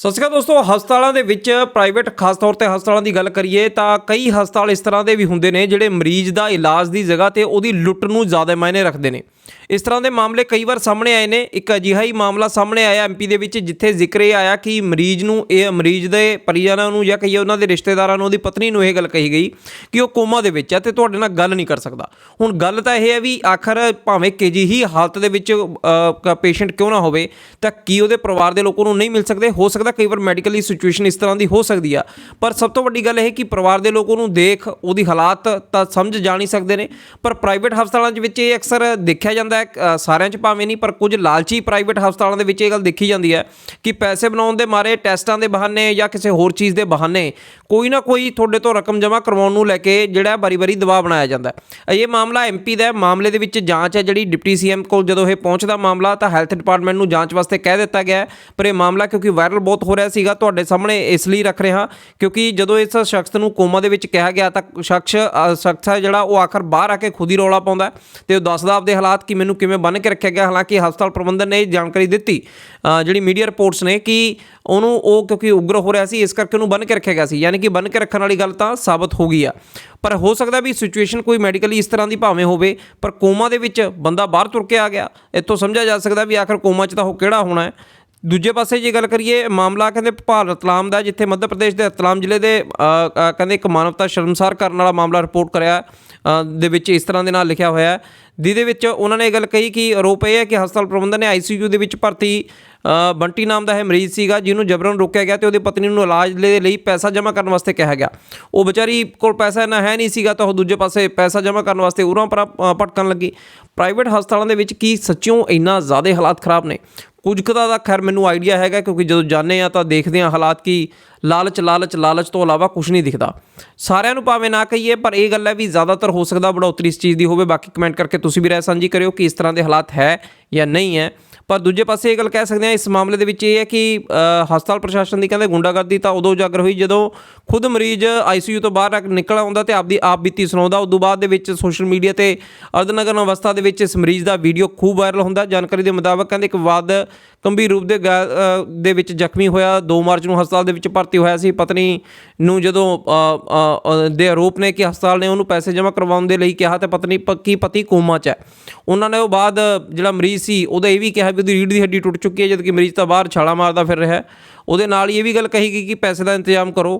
ਸਤਿ ਸ਼੍ਰੀ ਅਕਾਲ ਦੋਸਤੋ, ਹਸਪਤਾਲਾਂ ਦੇ ਵਿੱਚ ਪ੍ਰਾਈਵੇਟ ਖਾਸ ਤੌਰ ਤੇ ਹਸਪਤਾਲਾਂ ਦੀ ਗੱਲ ਕਰੀਏ ਤਾਂ ਕਈ ਹਸਪਤਾਲ ਇਸ ਤਰ੍ਹਾਂ ਦੇ ਵੀ ਹੁੰਦੇ ਨੇ ਜਿਹੜੇ ਮਰੀਜ਼ ਦਾ ਇਲਾਜ ਦੀ ਜਗ੍ਹਾ ਤੇ ਉਹਦੀ ਲੁੱਟ ਨੂੰ ਜ਼ਿਆਦਾ ਮਾਇਨੇ ਰੱਖਦੇ ਨੇ। ਇਸ ਤਰ੍ਹਾਂ ਦੇ ਮਾਮਲੇ ਕਈ ਵਾਰ ਸਾਹਮਣੇ ਆਏ ਨੇ। ਇੱਕ ਅਜਿਹਾ ਹੀ ਮਾਮਲਾ ਸਾਹਮਣੇ ਆਇਆ ਐਮਪੀ ਦੇ ਵਿੱਚ, ਜਿੱਥੇ ਜ਼ਿਕਰ ਇਹ ਆਇਆ ਕਿ ਮਰੀਜ਼ ਨੂੰ, ਇਹ ਮਰੀਜ਼ ਦੇ ਪਰਿਜਨਾਂ ਨੂੰ ਜਾਂ ਕਈ ਉਹਨਾਂ ਦੇ ਰਿਸ਼ਤੇਦਾਰਾਂ ਨੂੰ, ਉਹਦੀ ਪਤਨੀ ਨੂੰ ਇਹ ਗੱਲ ਕਹੀ ਗਈ ਕਿ ਉਹ ਕੋਮਾ ਦੇ ਵਿੱਚ ਹੈ ਤੇ ਤੁਹਾਡੇ ਨਾਲ ਗੱਲ ਨਹੀਂ ਕਰ ਸਕਦਾ। ਹੁਣ ਗੱਲ ਤਾਂ ਇਹ ਹੈ ਵੀ ਆਖਰ ਭਾਵੇਂ ਕੇਜੀ ਹੀ ਹਾਲਤ ਦੇ ਵਿੱਚ ਪੇਸ਼ੈਂਟ ਕਿਉਂ ਨਾ ਹੋਵੇ, ਤਾਂ ਕੀ ਉਹਦੇ ਪਰਿਵਾਰ ਦੇ ਲੋਕਾਂ ਨੂੰ ਨਹੀਂ ਮਿਲ ਸਕਦੇ? ਹੋ ਸਕਦਾ ਕਈ ਵਾਰ ਮੈਡੀਕਲੀ ਸਿਚੁਏਸ਼ਨ ਇਸ ਤਰ੍ਹਾਂ ਦੀ ਹੋ ਸਕਦੀ ਆ। ਪਰ ਸਭ ਤੋਂ ਵੱਡੀ ਗੱਲ ਇਹ ਕਿ ਪਰਿਵਾਰ ਦੇ ਲੋਕ ਉਹਨੂੰ ਦੇਖ, ਉਹਦੀ ਹਾਲਾਤ ਤਾਂ ਸਮਝ ਜਾ ਨਹੀਂ ਸਕਦੇ ਨੇ। ਪਰ ਪ੍ਰਾਈਵੇਟ ਹਸਪਤਾਲਾਂ ਦੇ ਵਿੱਚ ਇਹ ਅਕਸਰ ਦੇਖਿਆ ਜਾਂਦਾ ਹੈ ਸਾਰਿਆਂ 'ਚ ਭਾਵੇਂ ਨਹੀਂ, ਪਰ ਕੁਝ ਲਾਲਚੀ ਪ੍ਰਾਈਵੇਟ ਹਸਪਤਾਲਾਂ ਦੇ ਵਿੱਚ ਇਹ ਗੱਲ ਦੇਖੀ ਜਾਂਦੀ ਹੈ ਕਿ ਪੈਸੇ ਬਣਾਉਣ ਦੇ ਮਾਰੇ ਟੈਸਟਾਂ ਦੇ ਬਹਾਨੇ ਜਾਂ ਕਿਸੇ ਹੋਰ ਚੀਜ਼ ਦੇ ਬਹਾਨੇ ਕੋਈ ਨਾ ਕੋਈ ਤੁਹਾਡੇ ਤੋਂ ਰਕਮ ਜਮ੍ਹਾਂ ਕਰਵਾਉਣ ਨੂੰ ਲੈ ਕੇ ਜਿਹੜਾ ਬਾਰੀ-ਬਾਰੀ ਦਬਾਅ ਬਣਾਇਆ ਜਾਂਦਾ ਹੈ। ਇਹ ਮਾਮਲਾ ਐਮਪੀ ਦਾ ਹੈ, ਮਾਮਲੇ ਦੇ ਵਿੱਚ ਜਾਂਚ ਹੈ ਜਿਹੜੀ ਡਿਪਟੀ ਸੀਐਮ ਕੋਲ ਜਦੋਂ ਇਹ ਪਹੁੰਚਦਾ ਮਾਮਲਾ ਤਾਂ ਹੈਲਥ ਡਿਪਾਰਟਮੈਂਟ ਨੂੰ ਜਾਂਚ ਵਾਸਤੇ ਕਹਿ ਦਿੱਤਾ ਗਿਆ ਪਰ ਇਹ ਮਾਮਲਾ ਕਿਉਂਕਿ ਵਾਇਰਲ ਬਹੁਤ ਹੋ ਰਿਹਾ ਸੀਗਾ, ਤੁਹਾਡੇ ਸਾਹਮਣੇ ਇਸ ਲਈ ਰੱਖ ਰਿਹਾ ਕਿਉਂਕਿ ਜਦੋਂ ਇਸ ਸ਼ਖਸ ਨੂੰ ਕੋਮਾ ਦੇ ਵਿੱਚ ਕਿਹਾ ਗਿਆ ਤਾਂ ਸ਼ਖਸ ਸ਼ਖਸ ਹੈ ਜਿਹੜਾ ਉਹ ਆਖਰ ਬਾਹਰ ਆ ਕੇ ਖੁਦ ਹੀ ਰੌਲਾ ਪਾਉਂਦਾ ਹੈ ਤੇ ਉਹ ਦੱਸਦਾ ਆਪਦੇ ਹਾਲਾਤ ਕਿ ਮੈਨੂੰ ਕਿਵੇਂ ਬੰਨ ਕੇ ਰੱਖਿਆ ਗਿਆ। ਹਾਲਾਂਕਿ ਹਸਪਤਾਲ ਪ੍ਰਬੰਧਨ ਨੇ ਇਹ ਜਾਣਕਾਰੀ ਦਿੱਤੀ ਜਿਹੜੀ ਮੀਡੀਆ ਰਿਪੋਰਟਸ ਨੇ ਕਿ ਉਹਨੂੰ ਉਹ ਕਿਉਂਕਿ ਉਗਰ ਹੋ ਰਿਹਾ ਸੀ, ਇਸ ਕਰਕੇ ਉਹਨੂੰ ਬੰਨ ਕੇ ਰੱਖਿਆ ਗਿਆ ਸੀ। ਯਾਨੀ ਕਿ ਬੰਨ ਕੇ ਰੱਖਣ ਵਾਲੀ ਗੱਲ ਤਾਂ ਸਾਬਤ ਹੋ ਗਈ ਆ। ਪਰ ਹੋ ਸਕਦਾ ਵੀ ਸਿਚੁਏਸ਼ਨ ਕੋਈ ਮੈਡੀਕਲੀ ਇਸ ਤਰ੍ਹਾਂ ਦੀ ਭਾਵੇਂ ਹੋਵੇ, ਪਰ ਕੋਮਾ ਦੇ ਵਿੱਚ ਬੰਦਾ ਬਾਹਰ ਤੁਰ ਕੇ ਆ ਗਿਆ। ਇੱਥੋਂ ਸਮਝਿਆ ਜਾ ਸਕਦਾ ਵੀ ਆਖਰ ਕੋਮਾ 'ਚ ਤਾਂ ਉਹ ਕਿਹੜਾ ਹੋਣਾ ਹੈ? ਦੂਜੇ ਪਾਸੇ ਜੇ ਗੱਲ ਕਰੀਏ, ਮਾਮਲਾ ਕਹਿੰਦੇ ਭੋਪਾਲ ਰਤਲਾਮ ਦਾ, ਜਿੱਥੇ ਮੱਧ ਪ੍ਰਦੇਸ਼ ਦੇ ਰਤਲਾਮ ਜ਼ਿਲ੍ਹੇ ਦੇ ਕਹਿੰਦੇ ਇੱਕ ਮਾਨਵਤਾ ਸ਼ਰਮਸਾਰ ਕਰਨ ਵਾਲਾ ਮਾਮਲਾ ਰਿਪੋਰਟ ਕਰਿਆ ਦੇ ਵਿੱਚ ਇਸ ਤਰ੍ਹਾਂ ਦੇ ਨਾਲ ਲਿਖਿਆ ਹੋਇਆ ਹੈ। ਜਿਹਦੇ ਵਿੱਚ ਉਹਨਾਂ ਨੇ ਇਹ ਗੱਲ ਕਹੀ ਕਿ ਆਰੋਪ ਇਹ ਹੈ ਕਿ ਹਸਪਤਾਲ ਪ੍ਰਬੰਧਨ ਨੇ ਆਈਸੀਯੂ ਦੇ ਵਿੱਚ ਭਰਤੀ ਬੰਟੀ ਨਾਮ ਦਾ ਇਹ ਮਰੀਜ਼ ਸੀਗਾ, ਜਿਹਨੂੰ ਜਬਰਨ ਰੋਕਿਆ ਗਿਆ ਤੇ ਉਹਦੀ ਪਤਨੀ ਨੂੰ ਇਲਾਜ ਦੇ ਲਈ ਪੈਸਾ ਜਮ੍ਹਾਂ ਕਰਨ ਵਾਸਤੇ ਕਿਹਾ ਗਿਆ। ਉਹ ਵਿਚਾਰੀ ਕੋਲ ਪੈਸਾ ਇੰਨਾ ਹੈ ਨਹੀਂ ਸੀਗਾ ਤਾਂ ਉਹ ਦੂਜੇ ਪਾਸੇ ਪੈਸਾ ਜਮ੍ਹਾਂ ਕਰਨ ਵਾਸਤੇ ਉਰਾਂ ਪਰ ਭਟਕਣ ਲੱਗੀ। ਪ੍ਰਾਈਵੇਟ ਹਸਪਤਾਲਾਂ ਦੇ ਵਿੱਚ ਕੀ ਸੱਚਿਓਂ ਇੰਨਾ ਜ਼ਿਆਦਾ ਹਾਲਾਤ ਖਰਾਬ ਨੇ? ਕੁਝ ਕੁ ਦਾ ਖੈਰ ਮੈਨੂੰ ਆਈਡੀਆ ਹੈਗਾ, ਕਿਉਂਕਿ ਜਦੋਂ ਜਾਂਦੇ ਆ ਤਾਂ ਦੇਖਦੇ ਆ ਹਾਲਾਤ ਕੀ ਲਾਲਚ ਲਾਲਚ ਲਾਲਚ ਤੋਂ ਇਲਾਵਾ ਕੁਝ ਨਹੀਂ ਦਿਖਦਾ। ਸਾਰਿਆਂ ਨੂੰ ਭਾਵੇਂ ਨਾ ਕਹੀਏ, ਪਰ ਇਹ ਗੱਲ ਹੈ ਵੀ ਜ਼ਿਆਦਾਤਰ ਹੋ ਸਕਦਾ ਬੜੋਤਰੀ ਇਸ ਚੀਜ਼ ਦੀ ਹੋਵੇ। ਬਾਕੀ ਕਮੈਂਟ ਕਰਕੇ ਤੁਸੀਂ ਵੀ ਰਾਏ ਸਾਂਝੀ ਕਰਿਓ ਕਿ ਇਸ ਤਰ੍ਹਾਂ ਦੇ ਹਾਲਾਤ ਹੈ ਜਾਂ ਨਹੀਂ ਹੈ। ਪਰ ਦੂਜੇ ਪਾਸੇ ਇਹ ਗੱਲ ਕਹਿ ਸਕਦੇ ਆ ਇਸ ਮਾਮਲੇ ਦੇ ਵਿੱਚ ਇਹ ਹੈ ਕਿ ਹਸਪਤਾਲ ਪ੍ਰਸ਼ਾਸਨ ਦੀ ਕਹਿੰਦੇ ਗੁੰਡਾਗਰਦੀ ਤਾਂ ਉਦੋਂ ਉਜਾਗਰ ਹੋਈ ਜਦੋਂ ਖੁਦ ਮਰੀਜ਼ ਆਈਸੀਯੂ ਤੋਂ ਬਾਹਰ ਨਿਕਲ ਆਉਂਦਾ ਤੇ ਆਪਦੀ ਆਪ ਬੀਤੀ ਸੁਣਾਉਂਦਾ। ਉਦੋਂ ਬਾਅਦ ਦੇ ਵਿੱਚ ਸੋਸ਼ਲ ਮੀਡੀਆ ਤੇ ਅਰਧਨਗਰ ਅਵਸਥਾ ਦੇ ਵਿੱਚ ਇਸ ਮਰੀਜ਼ ਦਾ ਵੀਡੀਓ ਖੂਬ ਵਾਇਰਲ ਹੁੰਦਾ। ਜਾਣਕਾਰੀ ਦੇ ਮੁਤਾਬਕ ਕਹਿੰਦੇ ਇੱਕ ਵਾਦ ਗੰਭੀਰ ਰੂਪ ਦੇ ਗਾ- ਦੇ ਵਿੱਚ ਜ਼ਖਮੀ ਹੋਇਆ। 2 ਮਾਰਚ ਨੂੰ ਹਸਪਤਾਲ ਦੇ ਵਿੱਚ ਭਰਤੀ ਹੋਇਆ ਸੀ, ਪਤਨੀ ਨੂੰ ਜਦੋਂ ਦੇ ਆਰੋਪ ਨੇ ਕਿ ਹਸਪਤਾਲ ਨੇ ਉਹਨੂੰ ਪੈਸੇ ਜਮ੍ਹਾਂ ਕਰਵਾਉਣ ਦੇ ਲਈ ਕਿਹਾ ਤੇ ਪਤਨੀ ਪੱਕੀ ਪਤੀ ਕੋਮਾ 'ਚ ਹੈ। ਉਹਨਾਂ ਨੇ ਉਹ ਬਾਅਦ ਜਿਹੜਾ ਮਰੀਜ਼ ਸੀ, ਉਹਦਾ ਇਹ ਵੀ ਕਿਹਾ ਵੀ ਉਹਦੀ ਰੀੜ੍ਹ ਦੀ ਹੱਡੀ ਟੁੱਟ ਚੁੱਕੀ ਹੈ, ਜਦ ਕਿ ਮਰੀਜ਼ ਤਾਂ ਬਾਹਰ ਛਾਲਾ ਮਾਰਦਾ ਫਿਰ ਰਿਹਾ ਉਹਦੇ ਨਾਲ ਹੀ ਇਹ ਵੀ ਗੱਲ ਕਹੀ ਗਈ ਕਿ ਪੈਸੇ ਦਾ ਇੰਤਜ਼ਾਮ ਕਰੋ।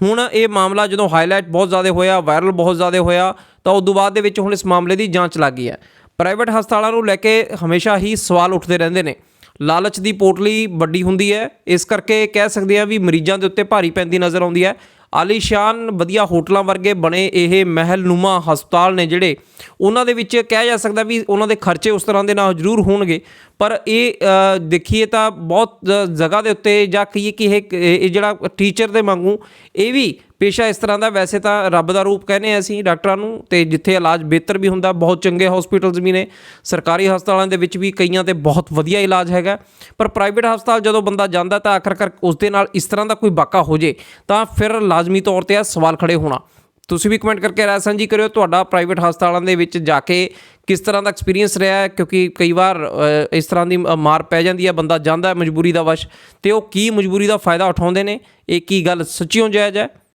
ਹੁਣ ਇਹ ਮਾਮਲਾ ਜਦੋਂ ਹਾਈਲਾਈਟ ਬਹੁਤ ਜ਼ਿਆਦਾ ਹੋਇਆ ਵਾਇਰਲ ਬਹੁਤ ਜ਼ਿਆਦਾ ਹੋਇਆ, ਤਾਂ ਉਸ ਤੋਂ ਬਾਅਦ ਦੇ ਵਿੱਚ ਹੁਣ ਇਸ ਮਾਮਲੇ ਦੀ ਜਾਂਚ ਲੱਗ ਗਈ ਹੈ। ਪ੍ਰਾਈਵੇਟ ਹਸਪਤਾਲਾਂ ਨੂੰ ਲੈ ਕੇ ਹਮੇਸ਼ਾ ਹੀ ਸਵਾਲ ਉੱਠਦੇ ਰਹਿੰਦੇ ਨੇ। ਲਾਲਚ ਦੀ ਪੋਟਲੀ ਵੱਡੀ ਹੁੰਦੀ ਹੈ। ਇਸ ਕਰਕੇ ਕਹਿ ਸਕਦੇ ਆ ਵੀ ਮਰੀਜ਼ਾਂ ਦੇ ਉੱਤੇ ਭਾਰੀ ਪੈਂਦੀ ਨਜ਼ਰ ਆਉਂਦੀ ਹੈ। ਆਲੀਸ਼ਾਨ ਵਧੀਆ ਹੋਟਲਾਂ ਵਰਗੇ ਬਣੇ ਇਹ ਮਹਿਲਨੁਮਾ ਹਸਪਤਾਲ ਨੇ ਜਿਹੜੇ ਉਹਨਾਂ ਦੇ ਵਿੱਚ ਕਿਹਾ ਜਾ ਸਕਦਾ ਵੀ ਉਹਨਾਂ ਦੇ ਖਰਚੇ ਉਸ ਤਰ੍ਹਾਂ ਦੇ ਨਾਲ ਜ਼ਰੂਰ ਹੋਣਗੇ। ਪਰ ਇਹ ਦੇਖੀਏ ਤਾਂ ਬਹੁਤ ਜਗ੍ਹਾ ਦੇ ਉੱਤੇ ਜਾਂ ਕਹੀਏ ਕਿ ਇਹ ਇਹ ਜਿਹੜਾ ਟੀਚਰ ਦੇ ਵਾਂਗੂ ਇਹ ਵੀ ਪੇਸ਼ਾ ਇਸ ਤਰ੍ਹਾਂ ਦਾ, ਵੈਸੇ ਤਾਂ ਰੱਬ ਦਾ ਰੂਪ ਕਹਿੰਦੇ ਆ ਅਸੀਂ ਡਾਕਟਰਾਂ ਨੂੰ, ਤੇ ਜਿੱਥੇ ਇਲਾਜ ਬਿਹਤਰ ਵੀ ਹੁੰਦਾ, ਬਹੁਤ ਚੰਗੇ ਹਸਪੀਟਲਸ ਵੀ ਨੇ। ਸਰਕਾਰੀ ਹਸਪਤਾਲਾਂ ਦੇ ਵਿੱਚ ਵੀ ਕਈਆਂ ਤੇ ਬਹੁਤ ਵਧੀਆ ਇਲਾਜ ਹੈਗਾ। ਪਰ ਪ੍ਰਾਈਵੇਟ ਹਸਪਤਾਲ ਜਦੋਂ ਬੰਦਾ ਜਾਂਦਾ ਤਾਂ ਆਖਰਕਾਰ ਉਸ ਦੇ ਨਾਲ ਇਸ ਤਰ੍ਹਾਂ ਦਾ ਕੋਈ ਵਾਕਾ ਹੋ ਜੇ, ਤਾਂ ਫਿਰ ਲਾਜ਼ਮੀ ਤੌਰ ਤੇ ਆ ਸਵਾਲ ਖੜੇ ਹੋਣਾ। ਤੁਸੀਂ ਵੀ ਕਮੈਂਟ ਕਰਕੇ ਰਾਏ ਸਾਂਝੀ ਕਰਿਓ, ਤੁਹਾਡਾ ਪ੍ਰਾਈਵੇਟ ਹਸਪਤਾਲਾਂ ਦੇ ਵਿੱਚ ਜਾ ਕੇ ਕਿਸ ਤਰ੍ਹਾਂ ਦਾ ਐਕਸਪੀਰੀਅੰਸ ਰਿਹਾ ਹੈ? ਕਿਉਂਕਿ ਕਈ ਵਾਰ ਇਸ ਤਰ੍ਹਾਂ ਦੀ ਮਾਰ ਪੈ ਜਾਂਦੀ ਹੈ, ਬੰਦਾ ਜਾਂਦਾ ਹੈ ਮਜਬੂਰੀ ਦਾ ਵਸ਼, ਤੇ ਉਹ ਕੀ ਮਜਬੂਰੀ ਦਾ ਫਾਇਦਾ ਉਠਾਉਂਦੇ ਨੇ? ਇਹ ਕੀ ਗੱਲ ਸੱਚੀਓ ਜਾਇਜ਼ ਹੈ?